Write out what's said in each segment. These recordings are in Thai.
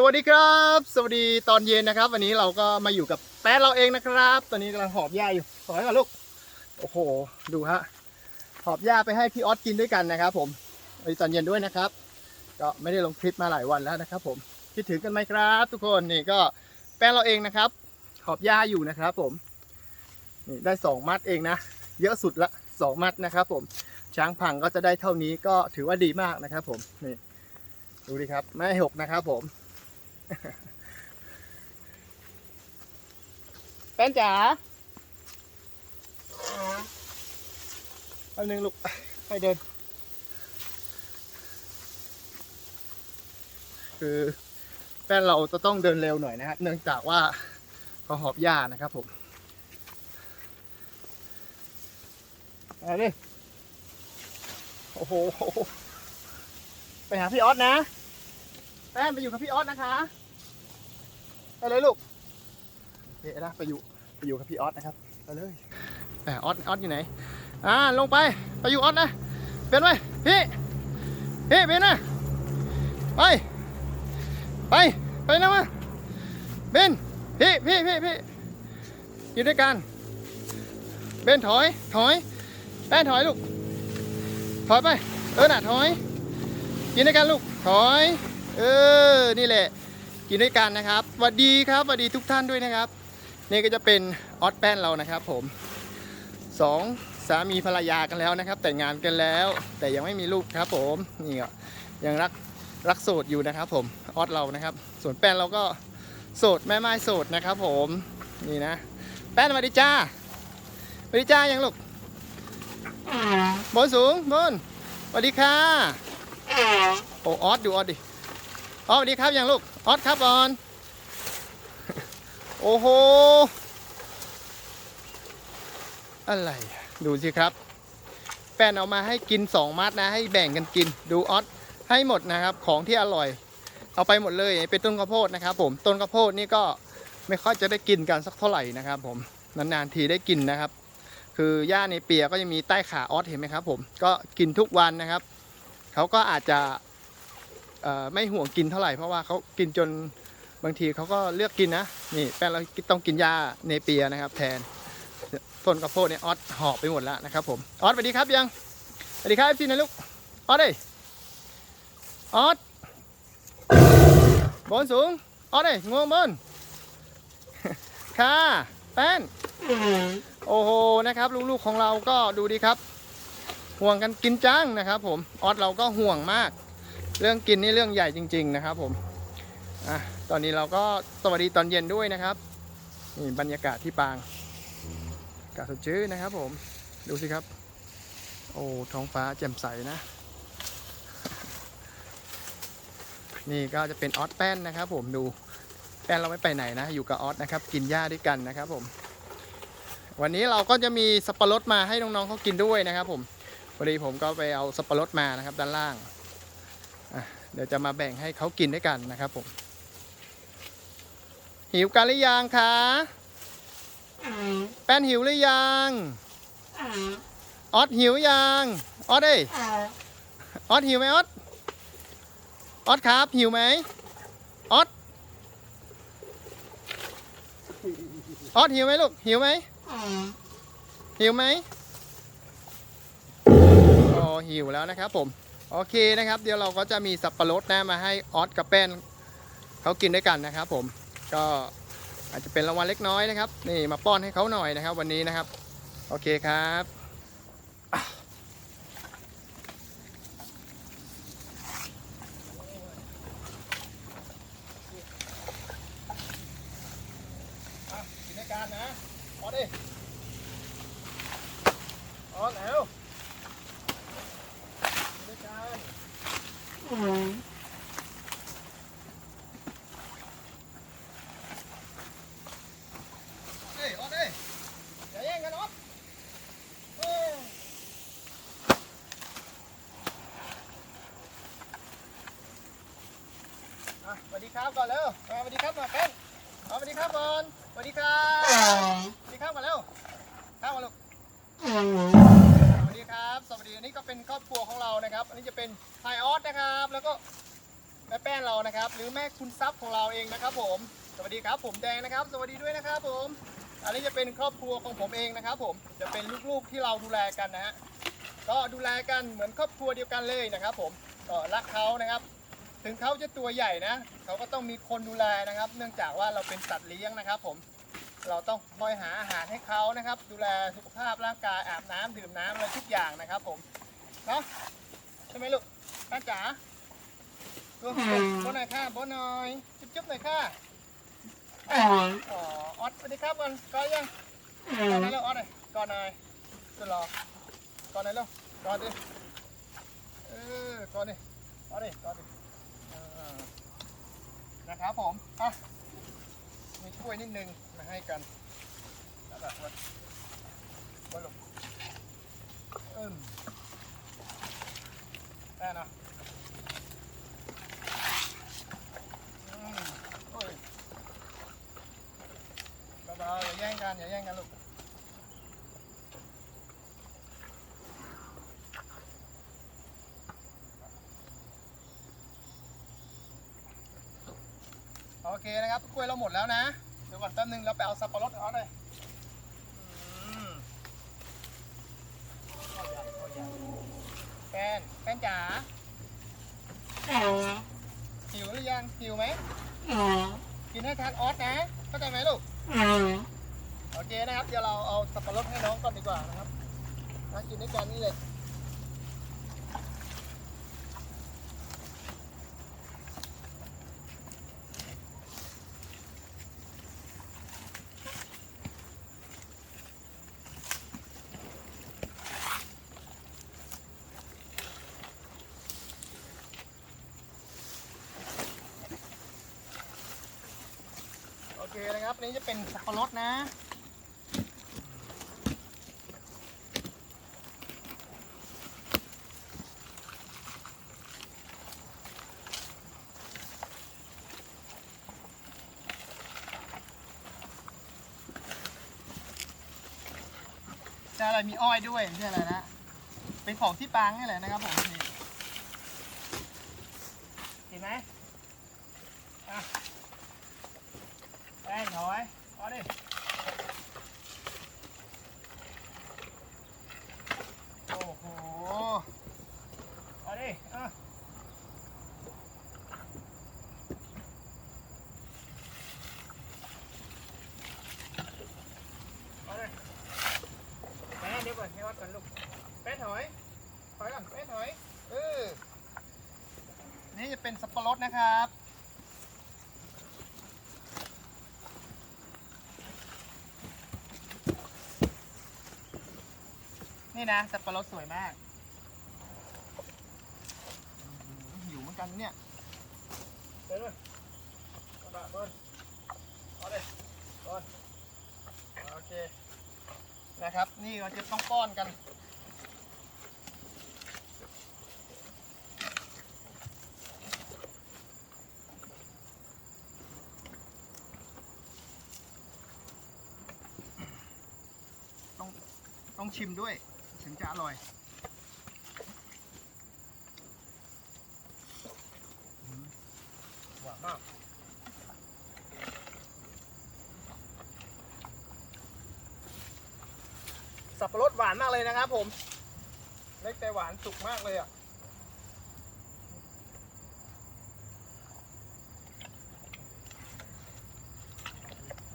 สวัสดีครับ สวัสดีตอนเย็นนะครับ วันนี้เราก็มาอยู่กับแป๊ดเราเองนะครับ ตอนนี้กำลังหอบหญ้าอยู่ถอยก่อนลูกโอ้โห ดูฮะหอบหญ้าไปให้พี่ออสกินด้วยกันนะครับ ผมวันนี้ตอนเย็นด้วยนะครับ ก็ไม่ได้ลงคลิปมาหลายวันแล้วนะครับ ผมคิดถึงกันไหมครับ ทุกคนนี่ก็แป้งเราเองนะครับ หอบหญ้าอยู่นะครับ ผมนี่ได้สองมัดเองนะ เยอะสุดละสองมัดนะครับ ผมช้างพังก็จะได้เท่านี้ก็ถือว่าดีมากนะครับ ผมนี่ดูดิครับไม่หกนะครับ ผม แป้นจ๋าอันนึงลูกไปเดิน คือแป้นเราจะต้องเดินเร็วหน่อยนะฮะเนื่องจากว่าเขาหอบหญ้านะครับผมเอาดิโอ้โห ไปหาพี่ออสนะ แป้นไปอยู่กับพี่ออสนะคะ ไปเลยลูกเดี๋ยนะไปอยู่ไปอยู่กับพี่ออสนะครับไปเลยแต่ออสออสอยู่ไหนอ่าลงไปไปอยู่ออสนะเป็นไหมพี่พี่เป็นนะไปไปไปนะมาเป็นพี่พี่พี่พี่อยู่ด้วยกันเบนถอยถอยแป้นถอยลูกถอยไปเออหน่ะถอยกินด้วยกันลูกถอย เออ นี่แหละ กินด้วยกันนะครับสวัสดีครับสวัสดีทุกท่านด้วยนะครับ นี่ก็จะเป็นออสแป้นเรานะครับ ผมสองสามีภรรยากันแล้วนะครับ แต่งงานกันแล้ว แต่ยังไม่มีลูกครับ ผมนี่ก็ยังรักรักโสดอยู่นะครับ ผมออสเรานะครับ ส่วนแป้นเราก็โสดแม่ไม้โสดนะครับ ผมนี่นะ แป้นสวัสดีจ้าสวัสดีจ้ายังลูกบนสูงบนสวัสดีค่ะโอ้ออสดูออสดิออสวัสดีครับยังลูก ออสครับบอลโอ้โห อะไรอะดูสิครับแป้นเอามาให้กิน2มัดนะ ให้แบ่งกันกิน ดูออสให้หมดนะครับ ของที่อร่อย เอาไปหมดเลยเป็นต้นข้าวโพดนะครับ ผมต้นข้าวโพดนี่ก็ไม่ค่อยจะได้กินกันสักเท่าไหร่นะครับ ผมนานๆทีได้กินนะครับ คือหญ้าในเปียก็จะมีใต้ขาออสเห็นไหมครับ ผมก็กินทุกวันนะครับเขาก็อาจจะเอ่อ ไม่ห่วงกินเท่าไหร่เพราะว่าเขากินจนบางทีเขาก็เลือกกินนะนี่แป้งเราต้องกินยาเนเปียนะครับ แทนต้นกระโพดเนี่ยออสหอบไปหมดแล้วนะครับผมออสสวัสดีครับยังสวัสดีครับพี่นะลูกออสเอ้ยออสบนสูงออสเอ้ยงวงบนค่ะแป้นโอ้โหนะครับลูกๆของเราก็ดูดีครับ ห่วงกันกินจังนะครับ ผมออสเราก็ห่วงมาก เรื่องกินนี่เรื่องใหญ่จริง ๆ นะครับผมอะตอนนี้เราก็สวัสดีตอนเย็นด้วยนะครับนี่บรรยากาศที่ปางอากาศสดชื่นนะครับผมดูสิครับ โอ้ท้องฟ้าแจ่มใสนะ นี่ก็จะเป็นออสแป้นนะครับ ผมดูแป้นเราไม่ไปไหนนะ อยู่กับออสนะครับ กินหญ้าด้วยกันนะครับผม วันนี้เราก็จะมีสับปะรดมาให้น้องๆเขากินด้วยนะครับ ผมพอดีผมก็ไปเอาสับปะรดมานะครับ ด้านล่าง เดี๋ยวจะมาแบ่งให้เขากินด้วยกันนะครับผม หิวกันหรือยังคะแป้นหิวหรือยังออสหิวยังออสเอ้ยออสหิวไหมออสออสครับหิวไหมออสออสหิวไหมลูกหิวไหมหิวไหมอ๋อหิวแล้วนะครับผม โอเคนะครับ เดี๋ยวเราก็จะมีสับปะรดนะมาให้ออสกับแป้นเขากินด้วยกันนะครับ ผมก็อาจจะเป็นรางวัลเล็กน้อยนะครับ นี่มาป้อนให้เขาหน่อยนะครับ วันนี้นะครับ โอเคครับอะอะกินด้วยกันนะออสดิออสแล้วกินด้วยกัน เอ้ยออสเอ้ยอย่าแย่งกันออสเอ้ยอะส วัสดีครับก่อนเร็วอ่สวัสดีครับมาเป็นสวัสดีครับก่อนสวัสดีครับสวัสดีครับก่อนเร็วข้าวมาลูกสวัสดีครับ สวัสดีอันนี้ก็เป็นครอบครัวของเรานะครับ อันนี้จะเป็นไทยออสนะครับ แล้วก็แม่แป้นเรานะครับ หรือแม่คุณทรัพย์ของเราเองนะครับ ผม สวัสดีครับ ผมแดงนะครับ สวัสดีด้วยนะครับ ผม อันนี้จะเป็นครอบครัวของผมเองนะครับ ผม จะเป็นลูกๆที่เราดูแลกันนะฮะ ก็ดูแลกันเหมือนครอบครัวเดียวกันเลยนะครับ ผมก็รักเขานะครับ ถึงเขาจะตัวใหญ่นะเขาก็ต้องมีคนดูแลนะครับ เนื่องจากว่าเราเป็นสัตว์เลี้ยงนะครับ ผมเราต้องคอยหาอาหารให้เขานะครับ ดูแลสุขภาพร่างกายอาบน้ำดื่มน้ำอะไรทุกอย่างนะครับ ผมเนาะใช่ไหมลูกป้าจ๋าดูบนหน่อยค่ะบนหน่อยจุ๊บจุ๊บหน่อยค่ะอ๋อออสสวัสดีครับก่อนก่อนยังก่อนหน่อยแล้วออสหน่อยก่อนหน่อยจะรอก่อนหน่อยแล้วก่อนดิเออก่อนดิก่อนดิก่อนดิเออ นะครับผมอะมีถ้วยนิดนึงมาให้กันแล้วแบบว่าบอลลงเอิ่มได้นะอืมโอ้ยเบาๆอย่าแย่งกันอย่าแย่งกันลูก เคนะครับกล้วยเราหมดแล้วนะ เดี๋ยวก่อนแป๊บนึงเราไปเอาสับปะรดเอาเลยอืมแฟนแฟนจ๋าหิวหรือยังหิวไหมกินให้ทานออสนะเข้าใจไหมลูกโอเคนะครับ เดี๋ยวเราเอาสับปะรดให้น้องก่อนดีกว่านะครับมากินด้วยกันนี่เลย นี้จะเป็นสับปะรดนะ จะอะไรมีอ้อยด้วยไม่ใช่อะไรนะ เป็นของที่ปางนี่แหละนะครับผมนี่เห็นไหมอะแป้งถอยเอาดิโอ้โหเอาดิอะเอาดิ แม่เดี๋ยวก่อนให้วัดก่อนลูกแป๊ะถอย ถอยก่อนแป๊ะถอย เออ นี่จะเป็นสับปะ รดนะครับ นี่นะสับปะรดสวยมากอื้อหือหิวเหมือนกันเนี่ยเดินเลยกระบะเบิ้ลเอาเลยเบิ้ลโอเคนะครับ นี่เราจะต้องป้อนกัน ต้องชิมด้วย ถึงจะอร่อยหวานมากสับปะรดหวานมากเลยนะครับผม เล็กแต่หวานสุกมากเลยอะ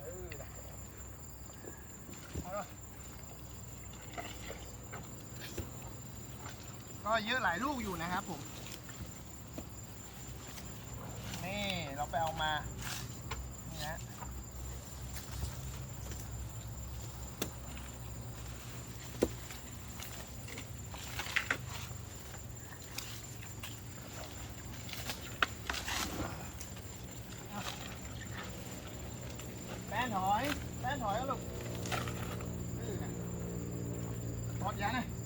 เออนะเอาละ ก็เยอะหลายลูกอยู่นะครับผมนี่เราไปเอามานี่นะแป้นถอย แป้นถอยแล้วลูกเออน่ะถอดยาหน่อย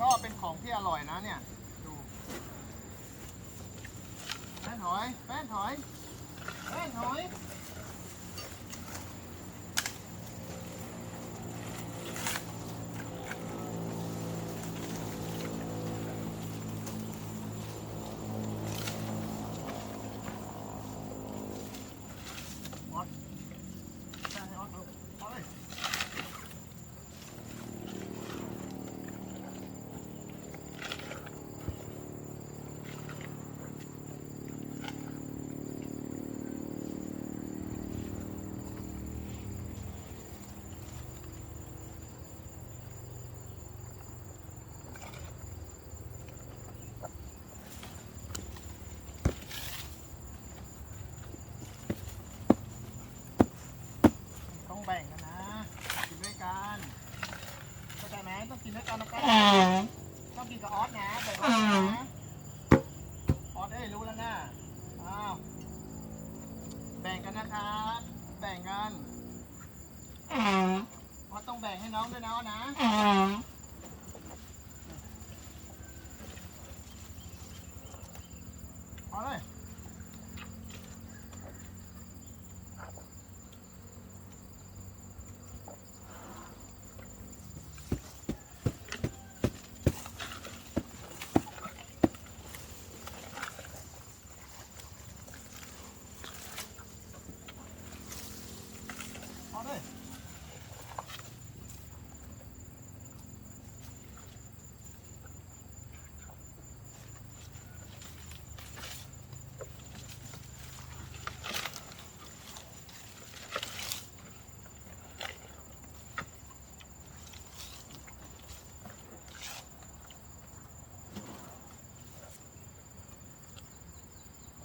ก็เป็นของที่อร่อยนะเนี่ย ดูแป้นหอย แป้นหอย แป้นหอย น้องด้วยนะนะ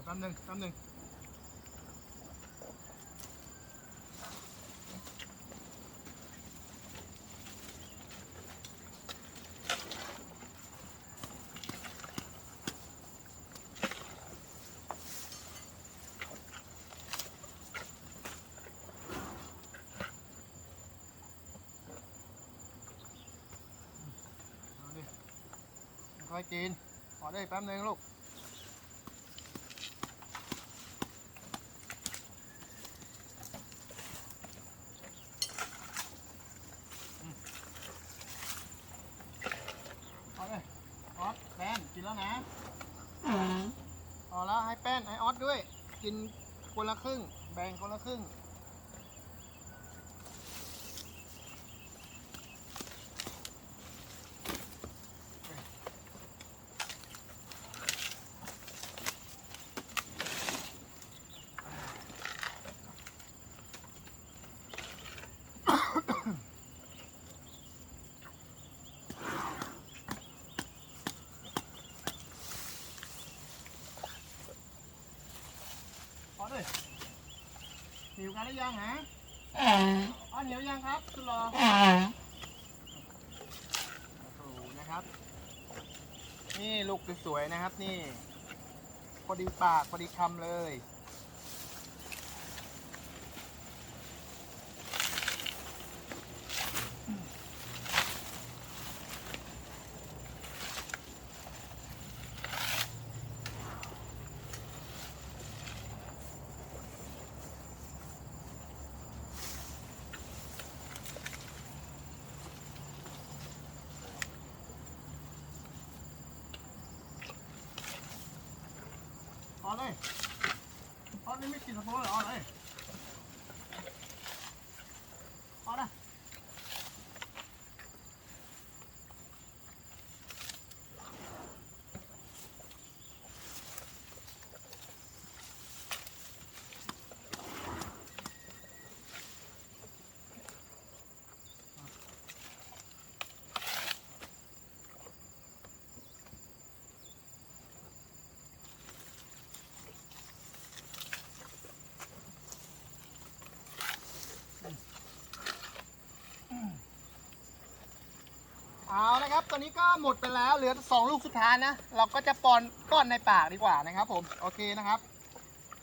แป๊บนึงแป๊บนึงค่อยกินขอได้แป๊บนึงลูก อืมเอาเลยออสแป้นกินแล้วนะพอแล้วให้แป้นให้ออสด้วย กินคนละครึ่ง แบ่งคนละครึ่ง กันหรือยังฮะอ๋อหิวยังครับคุณรอโอ้โหนะครับ นี่ลูกสวยๆนะครับ นี่พอดีปากพอดีคำเลย เอเลยเอนี่ไม่กินสโพกเลยเอาเลย ครับ ตอนนี้ก็หมดไปแล้ว เหลือสองลูกสุดท้ายนะ เราก็จะป้อนป้อนในปากดีกว่านะครับผม โอเคนะครับ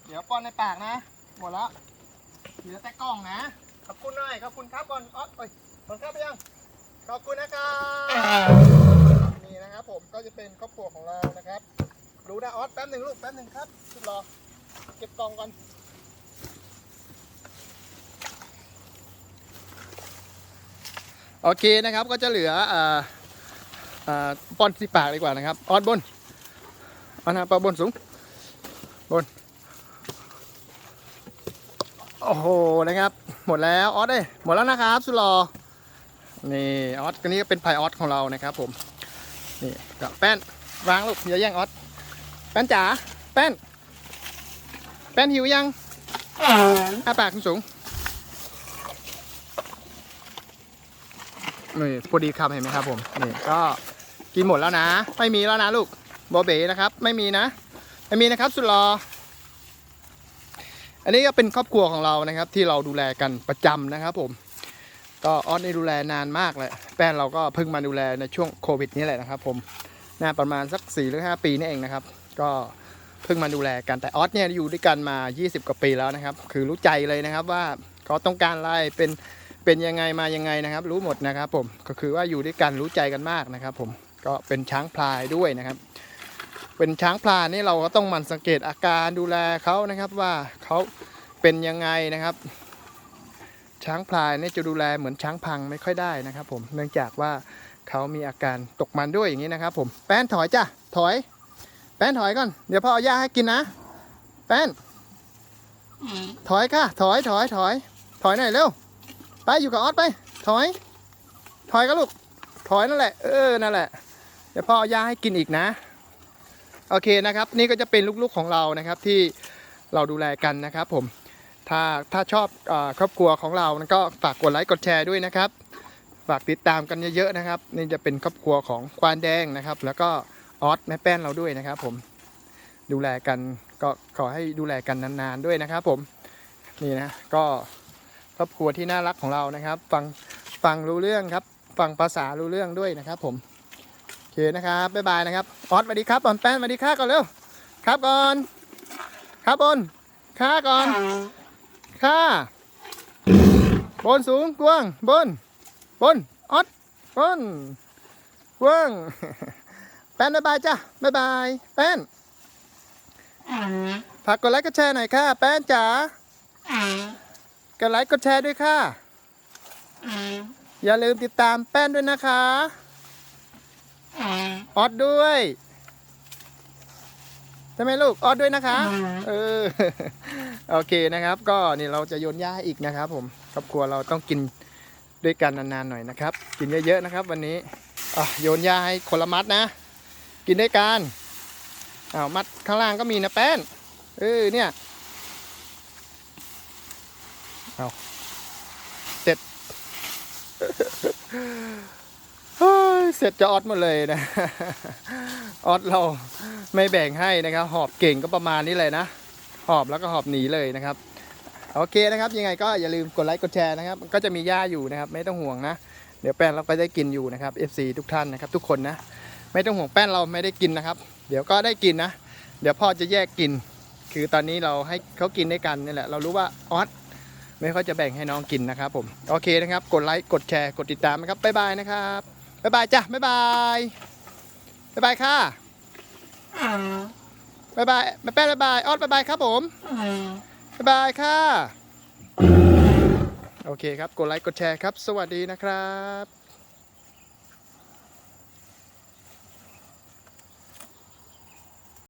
เดี๋ยวป้อนในปากนะ หมดแล้ว เหลือแต่กล้องนะ ขอบคุณหน่อยขอบคุณครับก่อนอ๊อเอ้ยขอบคุณครับไปยัง ขอบคุณนะครับนี่นะครับผมก็จะเป็นครอบครัวของเรานะครับ รู้นะออสแป๊บหนึ่งลูกแป๊บหนึ่งครับสุดรอ เก็บกล่องก่อนโอเคนะครับก็จะเหลืออ่อ ปอนที่ปากดีกว่านะครับ ออดบนออนนะปอบนสูง บน โอ้โห นะครับ หมดแล้ว ออสเอ้ยหมดแล้วนะครับ สุดหลอนี่ออสคนนี้ก็เป็นไพออสของเรานะครับผม นี่กับแป้นวางลูกอย่าแย่งออสแป้นจ๋าแป้น แป้นหิวยังอ้าปากสูงนี่พอดีคำเห็นไหมครับผม นี่ก็ กินหมดแล้วนะ ไม่มีแล้วนะลูกบอเบ๋นะครับ ไม่มีนะ ไม่มีนะครับ สุดรอ อันนี้ก็เป็นครอบครัวของเรานะครับ ที่เราดูแลกันประจำนะครับ ผม ก็ออสได้ดูแลนานมากเลย แป้นเราก็เพิ่งมาดูแลในช่วงโควิดนี่แหละนะครับ ผมน่าประมาณสัก4หรือ5ปีนี่เองนะครับ ก็เพิ่งมาดูแลกันแต่ออสเนี่ยอยู่ด้วยกันมา 20 กว่าปีแล้วนะครับ คือรู้ใจเลยนะครับว่าเขาต้องการอะไรเป็นเป็นยังไงมายังไงนะครับ รู้หมดนะครับ ผมก็คือว่าอยู่ด้วยกันรู้ใจกันมากนะครับ ผม ก็เป็นช้างพลายด้วยนะครับ เป็นช้างพลายนี่เราก็ต้องมันสังเกตอาการดูแลเขานะครับว่าเขาเป็นยังไงนะครับ ช้างพลายนี่จะดูแลเหมือนช้างพังไม่ค่อยได้นะครับผมเนื่องจากว่าเขามีอาการตกมันด้วยอย่างนี้นะครับ ผมแป้นถอยจ้ะถอย แป้นถอยก่อนเดี๋ยวพ่อเอาหญ้าให้กินนะ แป้น ถอยค่ะ ถอยถอยถอย ถอยหน่อยเร็วไปอยู่กับออสไป ถอย ถอยก็ลูก ถอยนั่นแหละ เออ นั่นแหละ เดี๋ยวพ่อเอาหญ้าให้กินอีกนะ โอเคนะครับ นี่ก็จะเป็นลูกๆของเรานะครับที่เราดูแลกันนะครับผมถ้าถ้าชอบอครอบครัวของเราก็ฝากกดไลค์กดแชร์ด้วยนะครับ ฝากติดตามกันเยอะๆนะครับ นี่จะเป็นครอบครัวของควานแดงนะครับ แล้วก็ออสแม่แป้นเราด้วยนะครับ ผมดูแลกันก็ขอให้ดูแลกันนานๆด้วยนะครับ ผมนี่นะก็ครอบครัวที่น่ารักของเรานะครับ ฟังฟังรู้เรื่องครับ ฟังภาษารู้เรื่องด้วยนะครับ ผม เคนะครับบ๊ายบายนะครับออสสวัสดีครับบอลแป้นสวัสดีครับก่อนเร็วครับก่อนครับบนข้าก่อนข้าบนสูงกว้างบนบนออดบนกว้างแป้นบ๊ายบายจ้ะบ๊ายบายแป้นฝากกดไลค์กดแชร์หน่อยค่ะ แป้นจ๋ากดไลค์กดแชร์ด้วยค่ะ อย่าลืมติดตามแป้นด้วยนะคะ ออดด้วยใช่ไหมลูกออดด้วยนะคะ เออ โอเคนะครับ ก็นี่เราจะโยนหญ้าให้อีกนะครับ ผมครอบครัวเราต้องกินด้วยกันนานๆหน่อยนะครับ กินเยอะๆนะครับ วันนี้อะโยนหญ้าให้คนละมัดนะ กินด้วยกันอ้าวมัดข้างล่างก็มีนะแป้นเออเนี่ยเอาเสร็จ เสร็จจะออดหมดเลยนะ ออดเราไม่แบ่งให้นะครับ หอบเก่งก็ประมาณนี้เลยนะ หอบแล้วก็หอบหนีเลยนะครับ โอเคนะครับ ยังไงก็อย่าลืมกดไลค์กดแชร์นะครับ ก็จะมีหญ้าอยู่นะครับ ไม่ต้องห่วงนะ เดี๋ยวแป้นเราก็ได้กินอยู่นะครับ FC ทุกท่านนะครับ ทุกคนนะ ไม่ต้องห่วงแป้นเราไม่ได้กินนะครับ เดี๋ยวก็ได้กินนะ เดี๋ยวพ่อจะแยกกิน คือตอนนี้เราให้เขากินด้วยกันนี่แหละ เรารู้ว่าออสไม่ค่อยจะแบ่งให้น้องกินนะครับผม โอเคนะครับ กดไลค์ กดแชร์ กดติดตามนะครับ บ๊ายบายนะครับ บ๊ายบายจ้ะบ๊ายบายบ๊ายบายค่ะบ๊ายบายแม่แป้นบ๊ายบายออสบ๊ายบายครับผมบ๊ายบายค่ะ โอเคครับ กดไลค์ กดแชร์ครับ สวัสดีนะครับ